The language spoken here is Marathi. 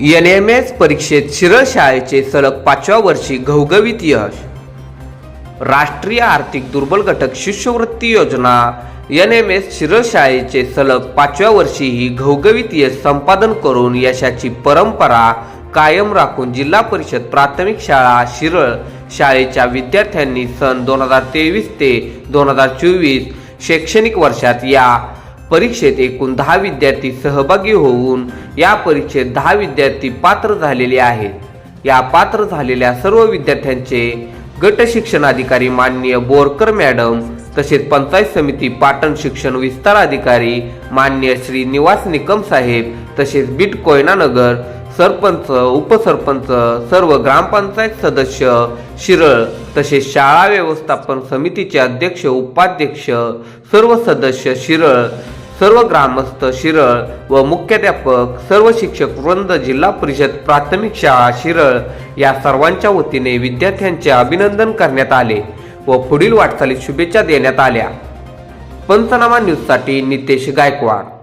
एन एम एस परीक्षेत शिरळ शाळेचे सलग पाचव्या वर्षी घवघवीत यश. राष्ट्रीय आर्थिक दुर्बल घटक शिष्यवृत्ती योजना एन एम एस शिरळ शाळेचे सलग पाचव्या वर्षीही घवघवीत यश संपादन करून यशाची परंपरा कायम राखून जिल्हा परिषद प्राथमिक शाळा शिरळ शाळेच्या विद्यार्थ्यांनी सन दोन हजार तेवीस ते दोन हजार चोवीस शैक्षणिक वर्षात या परीक्षेत एकूण दहा विद्यार्थी सहभागी होऊन या परीक्षेत दहा विद्यार्थी पात्र झालेले आहेत. या पात्र झालेल्या सर्व विद्यार्थ्यांचे गट शिक्षणाधिकारी माननीय बोरकर मॅडम तसेच पंचायत समिती पाटण शिक्षण विस्तार अधिकारी माननीय श्री निवास निकम साहेब तसेच बीट कोयनानगर सरपंच उपसरपंच सर्व ग्रामपंचायत सदस्य शिरळ तसेच शाळा व्यवस्थापन समितीचे अध्यक्ष उपाध्यक्ष सर्व सदस्य शिरळ सर्व ग्रामस्थ शिरळ व मुख्याध्यापक सर्व शिक्षक वृंद जिल्हा परिषद प्राथमिक शाळा शिरळ या सर्वांच्या वतीने विद्यार्थ्यांचे अभिनंदन करण्यात आले व पुढील वाटचालीत शुभेच्छा देण्यात आल्या. पंचनामा न्यूजसाठी नितेश गायकवाड.